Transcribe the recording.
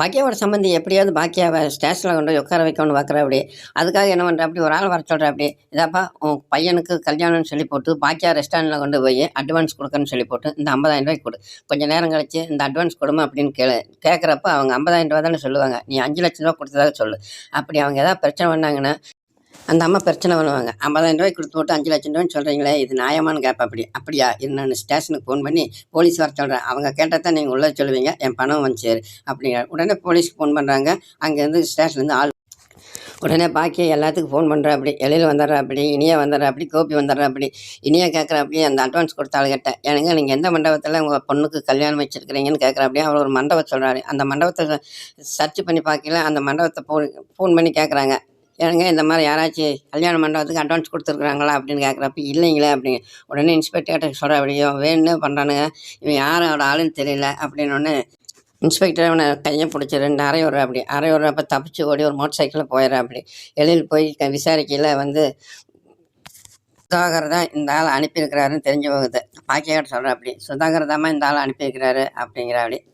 பாக்கியாவோட சம்மந்தி எப்படியாவது பாக்கியாவை ஸ்டேஷனில் கொண்டு போய் உட்கார வைக்கணும்னு பார்க்குற அப்படி அதுக்காக என்ன பண்ணுற அப்படி ஒரு ஆள் வர சொல்கிற அப்படி இதாப்பா உன் பையனுக்கு கல்யாணம்னு சொல்லி போட்டு பாக்கியா ரெஸ்டாரண்ட்டில் கொண்டு போய் அட்வான்ஸ் கொடுக்கணும்னு சொல்லி போட்டு இந்த ஐம்பதாயிரம் ரூபாய்க்கு கொடு. கொஞ்சம் நேரம் கழிச்சு இந்த அட்வான்ஸ் கொடுமா அப்படின்னு கேளு. கேட்குறப்ப அவங்க ஐம்பதாயிரம் ரூபா தானே சொல்லுவாங்க. நீ அஞ்சு லட்ச ரூபா கொடுத்ததாக சொல்லு. அப்படி அவங்க ஏதாவது பிரச்சனை பண்ணாங்கன்னா அந்த அம்மா பிரச்சனை பண்ணுவாங்க. ஐம்பதாயிரம் ரூபாய்க்கு கொடுத்து போட்டு அஞ்சு லட்சம் ரூபான்னு சொல்கிறீங்களே இது நியாயமான்னு கேட்பேன் அப்படி. அப்படியா? என்னன்னு நான் ஸ்டேஷனுக்கு ஃபோன் பண்ணி போலீஸ் வர சொல்கிறேன் அவங்க கேட்டால் தான் நீங்கள் உள்ளே சொல்லுவீங்க என் பணம் வந்துச்சு அப்படிங்கிற. உடனே போலீஸ்க்கு ஃபோன் பண்ணுறாங்க. அங்கேருந்து ஸ்டேஷன்லேருந்து ஆள் உடனே பாக்கிய எல்லாத்துக்கும் ஃபோன் பண்ணுற அப்படி. எழில் வந்துடுற அப்படி இனியா வந்துடுற அப்படி கோபி வந்துடுற அப்படி. இனியா கேட்குற அப்படி அந்த அட்வான்ஸ் கொடுத்த ஆளுகிட்ட எனக்கு நீங்கள் எந்த மண்டபத்தில் உங்கள் பொண்ணுக்கு கல்யாணம் வச்சுருக்கிறீங்கன்னு கேட்குற? அப்படியே அவர் ஒரு மண்டபம் சொல்கிறாரு அந்த மண்டபத்தை சர்ச் பண்ணி பார்க்கல அந்த மண்டபத்தை ஃபோன் ஃபோன் பண்ணி கேட்குறாங்க. ஏனுங்க இந்த மாதிரி யாராச்சும் கல்யாண மண்டபத்துக்கு அட்வான்ஸ் கொடுத்துருக்குறாங்களா அப்படின்னு கேட்குறப்ப இல்லைங்களே அப்படிங்க உடனே இன்ஸ்பெக்டர்கிட்ட சொல்கிற அப்படியோ வேணும்னு பண்ணுறானுங்க இவன் யாரோட ஆளுன்னு தெரியல. அப்படின்னு ஒன்று இன்ஸ்பெக்டர் அவனை கையை பிடிச்சி ரெண்டு அரை விட்ற அப்படி. அரை விட்றப்ப தப்பிச்சு ஓடி ஒரு மோட்டர் சைக்கிளில் போயிடுற அப்படி. எழில் போய் க- விசாரிக்கையில் வந்து சுதாகர் தான் இந்த ஆள் அனுப்பியிருக்கிறாருன்னு தெரிஞ்சு போகுது. பாக்கியாட்ட சொல்கிற அப்படி. சுதாகர் தாம்மா இந்த ஆள் அனுப்பியிருக்கிறாரு அப்படிங்கிற அப்படி.